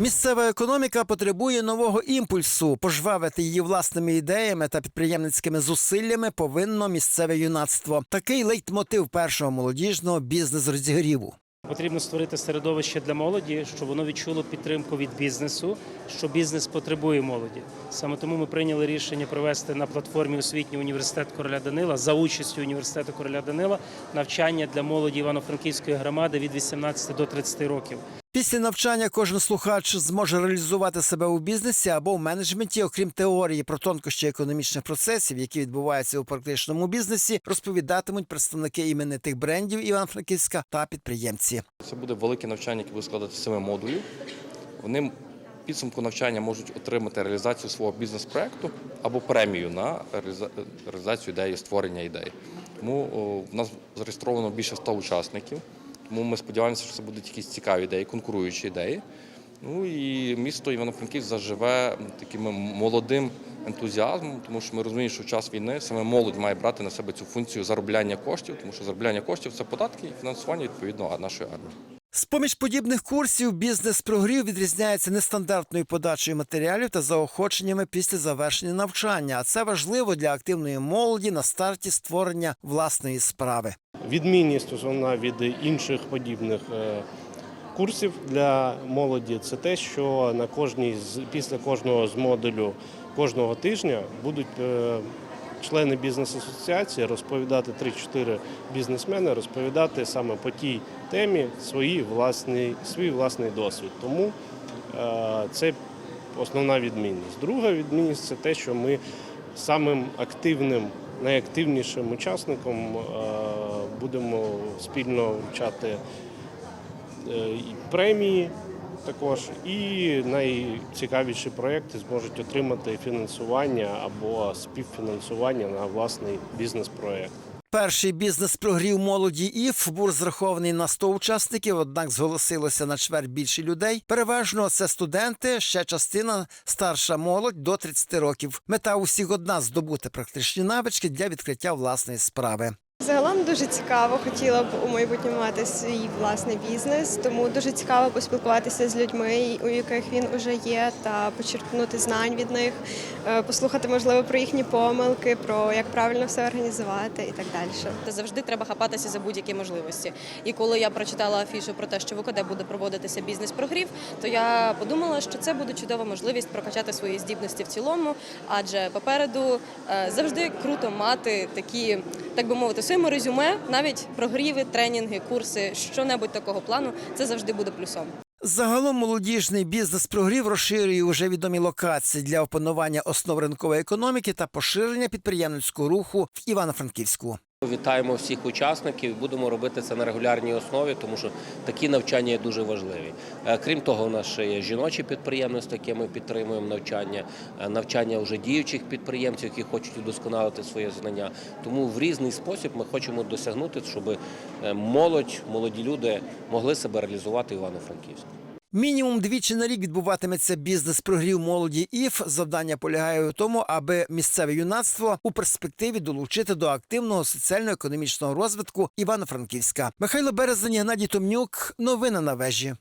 Місцева економіка потребує нового імпульсу. Пожвавити її власними ідеями та підприємницькими зусиллями повинно місцеве юнацтво. Такий лейтмотив першого молодіжного бізнес-розігріву. Потрібно створити середовище для молоді, щоб воно відчуло підтримку від бізнесу, що бізнес потребує молоді. Саме тому ми прийняли рішення провести на платформі освітній університет короля Данила за участю університету короля Данила навчання для молоді Івано-Франківської громади від 18 до 30 років. Після навчання кожен слухач зможе реалізувати себе у бізнесі або в менеджменті, окрім теорії про тонкощі економічних процесів, які відбуваються у практичному бізнесі, розповідатимуть представники іменитих брендів Івано-Франківська та підприємці. Це буде велике навчання, яке буде складати семи модулів. Вони підсумку навчання можуть отримати реалізацію свого бізнес-проекту або премію на реаліза- реалізацію ідеї, створення ідеї. Тому в нас зареєстровано більше 100 учасників. Тому ми сподіваємося, що це будуть якісь цікаві ідеї, конкуруючі ідеї. Ну і місто Івано-Франківськ заживе таким молодим ентузіазмом, тому що ми розуміємо, що в час війни саме молодь має брати на себе цю функцію заробляння коштів, тому що заробляння коштів це податки і фінансування відповідно нашої армії. З-поміж подібних курсів бізнес прогрів відрізняється нестандартною подачею матеріалів та заохоченнями після завершення навчання. А це важливо для активної молоді на старті створення власної справи. Відмінність основна від інших подібних е, курсів для молоді це те, що на кожній після кожного з модулю кожного тижня будуть е, члени бізнес-асоціації розповідати 3-4 бізнесмени, розповідати саме по тій темі свої власні, свій власний досвід. Тому е, це основна відмінність. Друга відмінність це те, що ми самим активним, найактивнішим учасником е, будемо спільно вручати е, премії також, і найцікавіші проекти зможуть отримати фінансування або співфінансування на власний бізнес-проект. Перший бізнес-прогрів молоді ІФ був розрахований на 100 учасників, однак зголосилося на чверть більше людей. Переважно це студенти, ще частина старша молодь до 30 років. Мета усіх одна здобути практичні навички для відкриття власної справи. Загалом дуже цікаво. Хотіла б у майбутньому мати свій власний бізнес, тому дуже цікаво поспілкуватися з людьми, у яких він вже є, та почерпнути знань від них, е, послухати можливо про їхні помилки, про як правильно все організувати і так далі. Та завжди треба хапатися за будь-які можливості. І коли я прочитала афішу про те, що в УКД буде проводитися бізнес-прогрів, то я подумала, що це буде чудова можливість прокачати свої здібності в цілому, адже попереду е, завжди круто мати такі, так би мовити, своєму резюме, навіть прогріви, тренінги, курси, що-небудь такого плану, це завжди буде плюсом. Загалом молодіжний бізнес-прогрів розширює уже відомі локації для опанування основ ринкової економіки та поширення підприємницького руху в Івано-Франківську. Вітаємо всіх учасників. Будемо робити це на регулярній основі, тому що такі навчання є дуже важливі. Е, Крім того, у нас ще є жіночі підприємництво, яке ми підтримуємо навчання, е, навчання вже діючих підприємців, які хочуть удосконалити своє знання. Тому в різний спосіб ми хочемо досягнути, щоб е, молодь, молоді люди могли себе реалізувати в Івано-Франківську. Мінімум двічі на рік відбуватиметься бізнес-прогрів молоді ІФ. Завдання полягає у тому, аби місцеве юнацтво у перспективі долучити до активного соціально-економічного розвитку Івано-Франківська. Михайло Березень, Геннадій Томнюк. Новини на вежі.